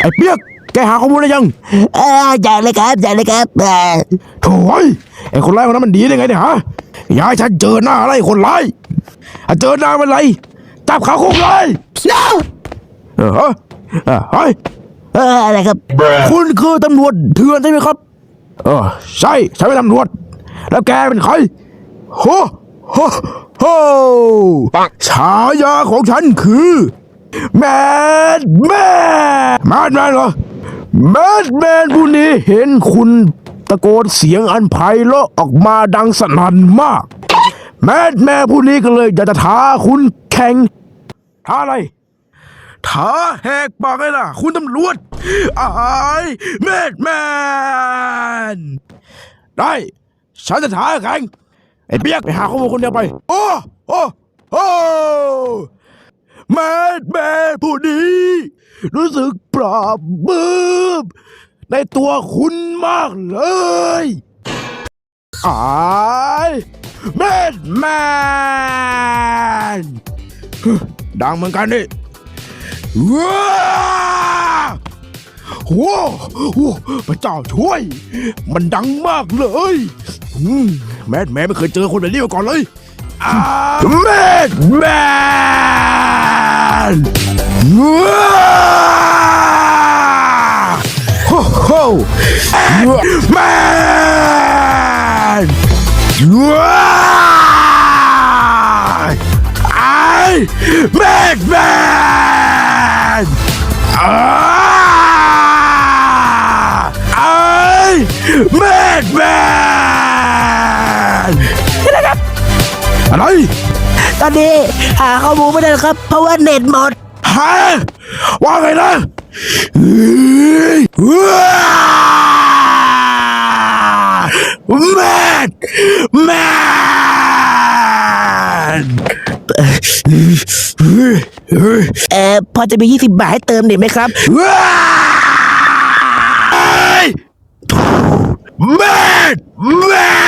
ไอ้เปียก แกหาข้อมูลได้ยังเอออย่าเลยครับอย่าเลยครับเออโถ่ยไอ้คนร้ายคนนั้นมันดีได้ไงเนี่ยฮะอย่าให้ฉันเจอหน้าอะไรคนร้ายถ้าเจอหน้ามันไรจับเขาคุกเลยเออฮะเออเฮ้ยเอออะไรครับ คุณคือตำรวจเถื่อนใช่ไหมครับ เออใช่ฉันเป็นตำรวจ แล้วแกเป็นใครโฮโฮโฮฉายาของฉันคือ แมดแมนแมดแมนเหรอแมดแมนผู้นี้เห็นคุณตะโกนเสียงอันไพเราะออกมาดังสนั่นมาก แมดแมนผู้นี้ก็เลยอยากจะท้าคุณแข่งท้าอะไรท้าแหกปากเลยล่ะ คุณตำรวจอายแมดแมนได้ฉันจะท้าแข่งไอ้เปียกไปหาข้อมูลคนเดียวไป โอ้โอ้โอ้ แมดแมนผู้นี้ รู้สึกปราบปรื้มในตัวคุณมากเลยอายแมดแมนดังเหมือนกันนี่ว้าวโว้โหพระเจ้าช่วย มันดังมากเลยแมดแมนไม่เคยเจอคนแบบนี้มาก่อนเลยอาแมดแม นว้าวโอ้โหแมนว้ ตอนนี้หาข้อมูลไม่ได้ครับ เพราะว่าเน็ตหมดฮะว่าไงนะแมนแมนเออพอจะมี 20 บาทให้เติมหน่อยไหมครับแมนแมน